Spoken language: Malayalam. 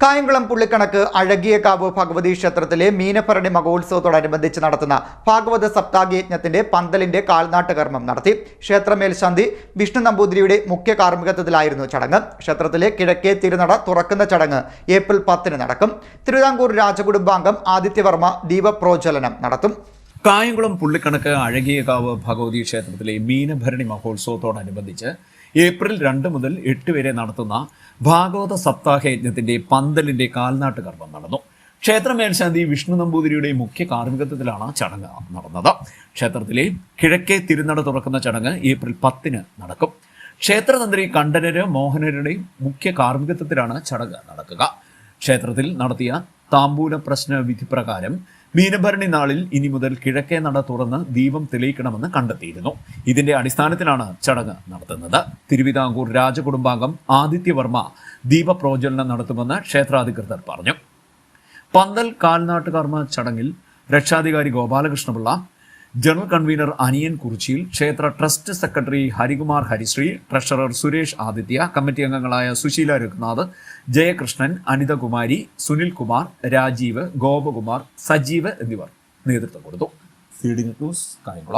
കായംകുളം പുള്ളിക്കണക്ക് അഴകിയകാവ് ഭഗവതി ക്ഷേത്രത്തിലെ മീനഭരണി മഹോത്സവത്തോടനുബന്ധിച്ച് നടത്തുന്ന ഭാഗവത സപ്താഹയജ്ഞത്തിന്റെ പന്തലിന്റെ കാൽനാട്ട് കർമ്മം നടത്തി ക്ഷേത്രമേൽശാന്തി വിഷ്ണു നമ്പൂതിരിയുടെ മുഖ്യ കാർമ്മികത്വത്തിലായിരുന്നു ചടങ്ങ്. ക്ഷേത്രത്തിലെ കിഴക്കേ തിരുനട തുറക്കുന്ന ചടങ്ങ് ഏപ്രിൽ പത്തിന് നടക്കും. തിരുവിതാംകൂർ രാജകുടുംബാംഗം ആദിത്യവർമ്മ ദീപപ്രോജ്വലനം നടത്തും. കായംകുളം പുള്ളിക്കണക്ക് അഴകിയകാവ് ഭഗവതി ക്ഷേത്രത്തിലെ മീനഭരണി മഹോത്സവത്തോടനുബന്ധിച്ച് ഏപ്രിൽ രണ്ട് മുതൽ എട്ട് വരെ നടത്തുന്ന ഭാഗവത സപ്താഹ യജ്ഞത്തിന്റെ പന്തലിന്റെ കാൽനാട്ട് കർമ്മം നടന്നു. ക്ഷേത്ര മേൽശാന്തി വിഷ്ണു നമ്പൂതിരിയുടെ മുഖ്യ കാർമ്മികത്വത്തിലാണ് ചടങ്ങ് നടന്നത്. ക്ഷേത്രത്തിലെ കിഴക്കേ തിരുനട തുറക്കുന്ന ചടങ്ങ് ഏപ്രിൽ പത്തിന് നടക്കും. ക്ഷേത്രതന്ത്രി കണ്ഠരര് മോഹനരുടെ മുഖ്യ കാർമ്മികത്വത്തിലാണ് ചടങ്ങ് നടക്കുക. ക്ഷേത്രത്തിൽ നടത്തിയ താമ്പൂല പ്രശ്ന വിധി പ്രകാരം മീനഭരണി നാളിൽ ഇനി മുതൽ കിഴക്കേ നട തുറന്ന് ദീപം തെളിയിക്കണമെന്ന് കണ്ടെത്തിയിരുന്നു. ഇതിന്റെ അടിസ്ഥാനത്തിലാണ് ചടങ്ങ് നടത്തുന്നത്. തിരുവിതാംകൂർ രാജകുടുംബാംഗം ആദിത്യവർമ്മ ദീപപ്രോജ്വലനം നടത്തുമെന്ന് ക്ഷേത്രാധികൃതർ പറഞ്ഞു. പന്തൽ കാൽനാട്ടുകർമ്മ ചടങ്ങിൽ രക്ഷാധികാരി ഗോപാലകൃഷ്ണപിള്ള ജനറൽ കൺവീനർ അനിയൻ കുറിച്ചിയിൽ ക്ഷേത്ര trust secretary Harikumar Harishree treasurer Suresh Aditya committee അംഗങ്ങളായ സുശീല രഘുനാഥ് ജയകൃഷ്ണൻ അനിതകുമാരി സുനിൽകുമാർ രാജീവ് ഗോപകുമാർ സജീവ് എന്നിവർ നേതൃത്വം കൊടുത്തു. Feeding news Kayamkulam